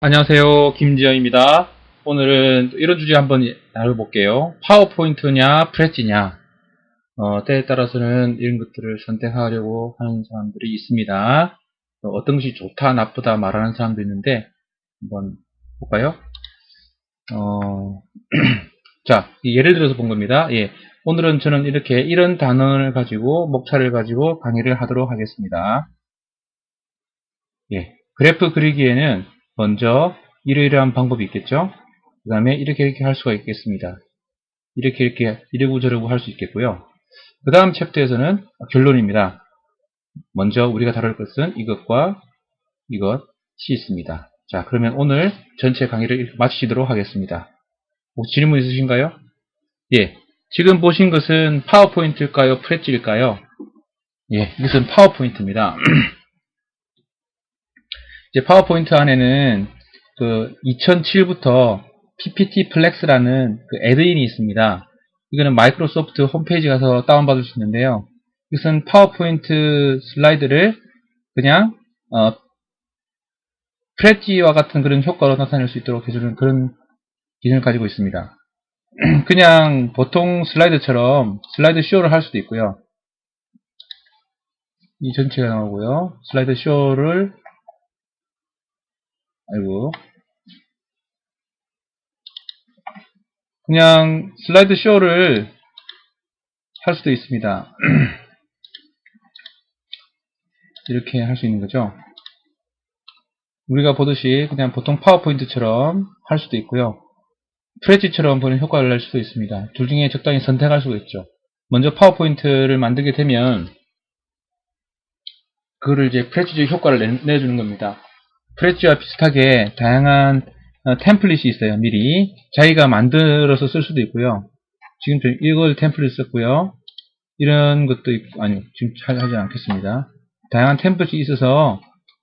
안녕하세요. 김지영입니다. 오늘은 이런 주제 한번 다뤄볼게요. 파워포인트냐, 프레지냐. 어, 때에 따라서는 이런 것들을 선택하려고 하는 사람들이 있습니다. 어, 떤 것이 좋다, 나쁘다 말하는 사람도 있는데, 한번 볼까요? 어, 자, 예를 들어서 본 겁니다. 예. 오늘은 저는 이렇게 이런 단어를 가지고, 목차를 가지고 강의를 하도록 하겠습니다. 예. 그래프 그리기에는 먼저 이러이러한 방법이 있겠죠. 그 다음에 이렇게 이렇게 할 수가 있겠습니다. 이렇게 이렇게 이러고 저러고 할 수 있겠고요. 그 다음 챕터에서는 결론입니다. 먼저 우리가 다룰 것은 이것과 이것이 있습니다. 자 그러면 오늘 전체 강의를 마치도록 하겠습니다. 혹시 질문 있으신가요? 예, 지금 보신 것은 파워포인트일까요? 프레지일까요? 예, 이것은 파워포인트입니다. 이제 파워포인트 안에는 그 2007부터 PPT 플렉스라는 그 애드인이 있습니다. 이거는 마이크로소프트 홈페이지 가서 다운받을 수 있는데요. 이것은 파워포인트 슬라이드를 그냥 어, 프레지와 같은 그런 효과로 나타낼 수 있도록 해주는 그런 기능을 가지고 있습니다. 그냥 보통 슬라이드처럼 슬라이드 쇼를 할 수도 있고요. 이 전체가 나오고요. 슬라이드 쇼를 아이고. 그냥 슬라이드 쇼를 할 수도 있습니다. 이렇게 할 수 있는 거죠. 우리가 보듯이 그냥 보통 파워포인트처럼 할 수도 있고요. 프레지처럼 보는 효과를 낼 수도 있습니다. 둘 중에 적당히 선택할 수가 있죠. 먼저 파워포인트를 만들게 되면 그거를 이제 프레지적 효과를 내, 내주는 겁니다. 프레지와 비슷하게 다양한 어, 템플릿이 있어요. 미리 자기가 만들어서 쓸 수도 있고요. 지금 저 이걸 템플릿 썼고요. 이런 것도 있고 아니 지금 잘 하지 않겠습니다. 다양한 템플릿이 있어서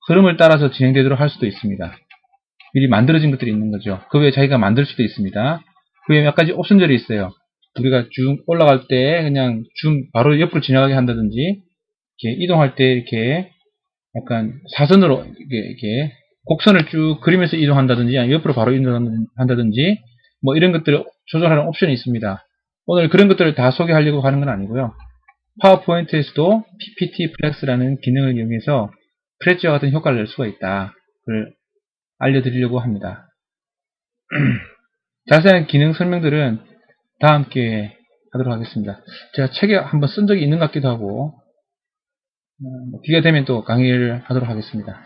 흐름을 따라서 진행되도록 할 수도 있습니다. 미리 만들어진 것들이 있는 거죠. 그 외에 자기가 만들 수도 있습니다. 그 외에 몇 가지 옵션들이 있어요. 우리가 쭉 올라갈 때 그냥 줌 바로 옆으로 지나가게 한다든지 이렇게 이동할 때 이렇게 약간 사선으로 이렇게, 이렇게 곡선을 쭉 그리면서 이동한다든지 옆으로 바로 이동한다든지 뭐 이런 것들을 조절하는 옵션이 있습니다. 오늘 그런 것들을 다 소개하려고 하는 건 아니고요. 파워포인트에서도 PPT 플렉스라는 기능을 이용해서 프레지와 같은 효과를 낼 수가 있다. 그걸 알려드리려고 합니다. 자세한 기능 설명들은 다음 기회에 하도록 하겠습니다. 제가 책에 한번 쓴 적이 있는 것 같기도 하고 어, 기회가 되면 또 강의를 하도록 하겠습니다.